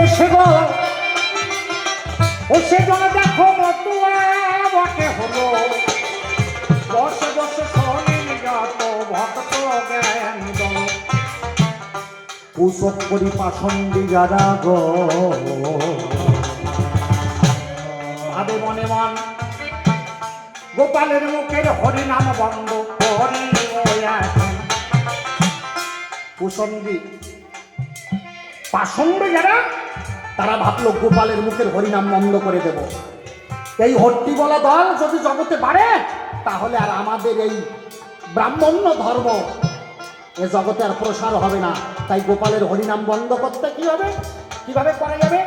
দেশে গো। ও সেজন্য দেখো মতুয়া বটে হলো। বসে বসে শোনেন যত ভক্ত জ্ঞান কুশক করি পাষণ্ডী যারা গো। ভাবে মনে মন, গোপালের মুখের হরিনাম বন্ধ করি কুসন্দি পাষণ্ড যারা তারা ভাবলো গোপালের মুখের হরিনাম বন্ধ করে দেব। এই হট্টি বলা দল যদি জগতে বাড়ে, তাহলে আর আমাদের এই ব্রাহ্মণ্য ধর্ম, এ জগতে আর প্রসার হবে না। তাই গোপালের হরিনাম বন্ধ করতে কি হবে? কীভাবে করা যাবে?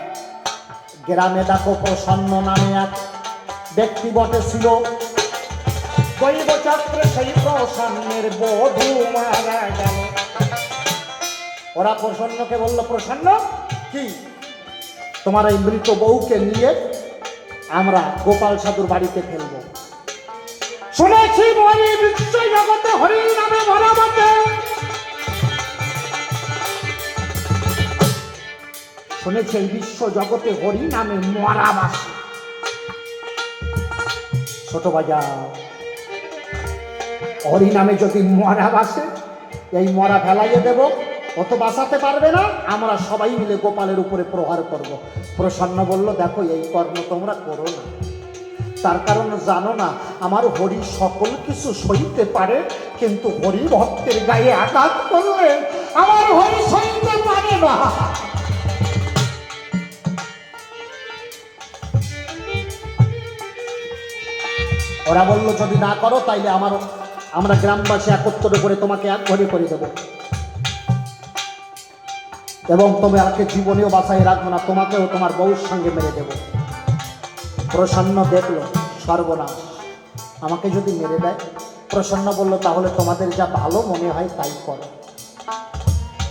গ্রামে দেখো প্রসন্ন নামে এক ব্যক্তি বটে ছিল। সেই প্রসন্নের বধূ মারা গেল। ওরা প্রসন্নকে বলল, প্রসন্ন? কি? তোমার এই মৃত বউকে নিয়ে আমরা গোপাল সাধুর বাড়িতে ফেলব। শুনেছি মরি জগতে হরি নামে ভরা বটে শুনেছি বিশ্ব জগতে হরি নামে মরা বাসে ছোট বাজার হরি নামে যদি মরা বাসে এই মরা ফেলাইয়ে দেব। অত বাঁচাতে পারবে না। আমরা সবাই মিলে গোপালের উপরে প্রহার করব। প্রসন্ন বলল, দেখো, এই কর্ম তোমরা করো না। তার কারণ জানো না, আমার হরি সকল কিছু সইতে পারে, কিন্তু হরি ভক্তের গায়ে আঘাত করলে আমার হরি সইতে পারে না। ওরা বলল, যদি না করো, তাইলে আমার, আমরা গ্রামবাসী একত্র করে তোমাকে এক ঘরে করে দেব। এবং তুমি আজকে জীবনেও বাসায় রাখব না, তোমাকেও তোমার বউর সঙ্গে মেরে দেব। প্রসন্ন দেখল, সর্বনাশ। আমাকে যদি মেরে দেয়, প্রসন্ন বলল, তাহলে তোমাদের যা ভালো মনে হয় তাই করো।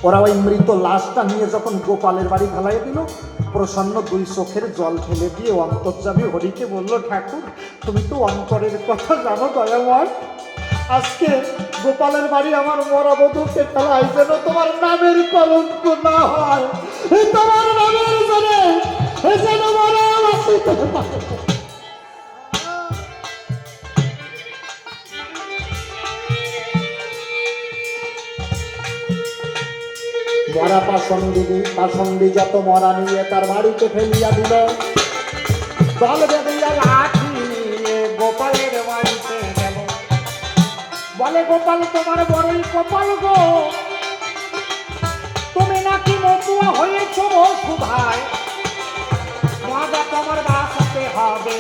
ওরা ওই মৃত লাশটা নিয়ে যখন গোপালের বাড়ি ফেলাই দিল, প্রসন্ন দুই চোখের জল ফেলে দিয়ে অন্তর্যামী হরিকে বলল, ঠাকুর, তুমি তো অন্তরের কথা জানো দয়াময় আজকে গোপালের বাড়ি আমার মরা বধূকে ফেলাই যেন তোমার নামের কলঙ্ক না হয় তোমার নামের জন্য মরা পারে। মরা পাষণ্ডী পাষণ্ডী যত মরা নিয়ে তার বাড়িতে ফেলিয়া দিল দল বেঁধিয়া লাঠি বলে গোপাল, তোমার বড়ই কপাল গো। তুমি নাকি মতুয়া হয়েছ সুধায়। মজা তোমার বাসাতে হবে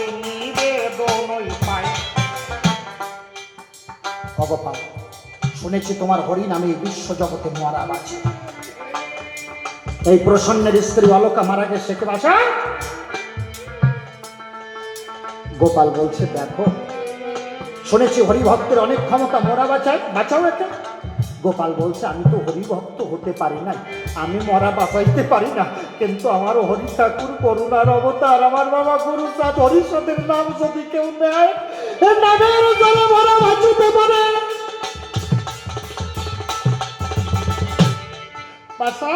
ভগবান শুনেছি তোমার হরি নামে বিশ্ব জগতে মরা বাঁচে এই প্রসন্নের স্ত্রী অলকা মারা গেছে বাসা গোপাল বলছে, দেখো শুনেছি হরিভক্তের অনেক ক্ষমতা, মরা বাঁচায়, বাঁচাও একে। গোপাল বলছে, আমি তো হরিভক্ত হতে পারি না আমি মরা বাঁচাইতে পারি না। কিন্তু আমার হরি ঠাকুর, করুণার অবতার। আমার বাবা গুরু চাঁদ হরিষদের নাম যদি কেউ নেয় নামের জলে মরা পারে। বাসা?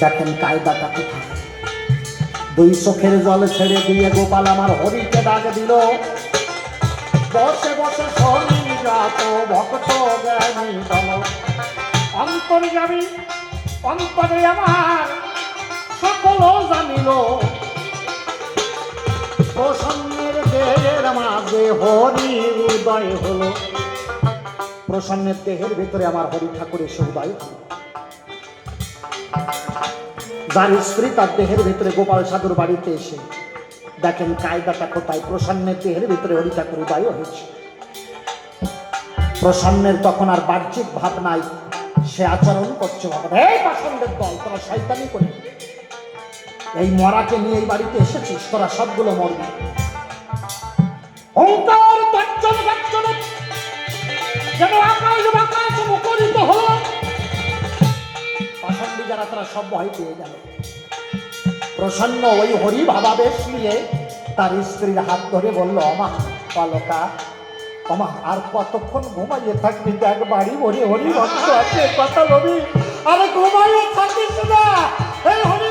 দেখেন কায়দাটা কোথায়? দুই চোখের জল ছেড়ে দিয়ে গোপাল আমার হরিকে ডাক দিল। বসে বসে শনি যাত ভক্ত জ্ঞানী দল। অন্তরে যাবি অন্তরে আমার সকল জানিল। প্রসন্নের দেহের মাঝে হরি উদয় হলো। প্রসন্নের দেহের ভেতরে আমার হরি ঠাকুরের এসে উদয় হলো। যার স্ত্রী তার দেহের ভেতরে গোপাল সাধুর বাড়িতে এসে দেখেন কায়দাটা কোথায়? প্রসন্নের দেহের ভিতরে হরি ঠাকুর উদয় হয়েছে প্রসন্নের তখন আর বাহ্যিক ভাব নাই। সে আচরণ করছে ভাবে এই দল, তোরা শয়তানি করে। এই মরাকে নিয়ে এই বাড়িতে এসেছিস, তোরা সবগুলো মরবি। গর্জনে যেন আকাশ বাতাস তারা সব ভয় পেয়ে গেল। প্রসন্ন ওই হরি ভাবাবেশ নিয়ে তার স্ত্রীর হাত ধরে বলল অমা পালকা অমা আর কতক্ষণ ঘুমাইয়ে থাকবি? দেখ বাড়ি ভরে হরি ভক্ত আছে, কথা রবি আরে ঘুমাইয়ে থাকিস না। এই হরি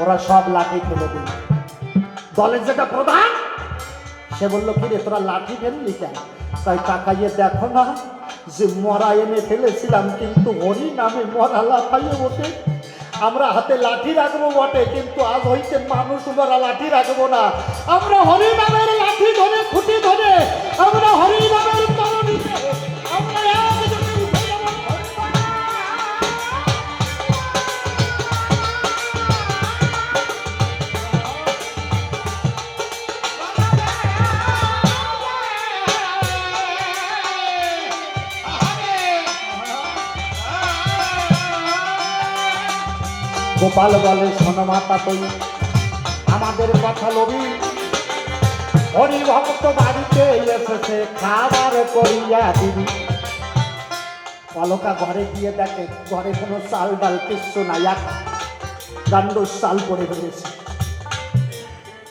ওরা সব লাঠি ফেলে দিল। দলের যেটা প্রধান, সে বলল কি রে তোরা লাঠি ফেললি কেন? তাই তাকাইয়ে দেখো না যে মরা এনে ফেলেছিলাম, কিন্তু হরি নামে মরা লাফাইয়ে ওঠে আমরা হাতে লাঠি রাখব বটে, কিন্তু আজ হইতে মানুষ মরা লাঠি রাখব না। আমরা হরি নামের লাঠি ধরে, খুঁটি ধরে, আমরা হরি গোপাল বলে সনমাতা তৈরি আমাদের কথা লবি। হরিভক্ত বাড়িতে এসেছে, খাবার করিয়া দিবি। অলকা ঘরে গিয়ে দেখে, ঘরে কোনো চাল ডাল কিচ্ছু নাই, এক গান্ড চাল পড়ে ফেলেছে।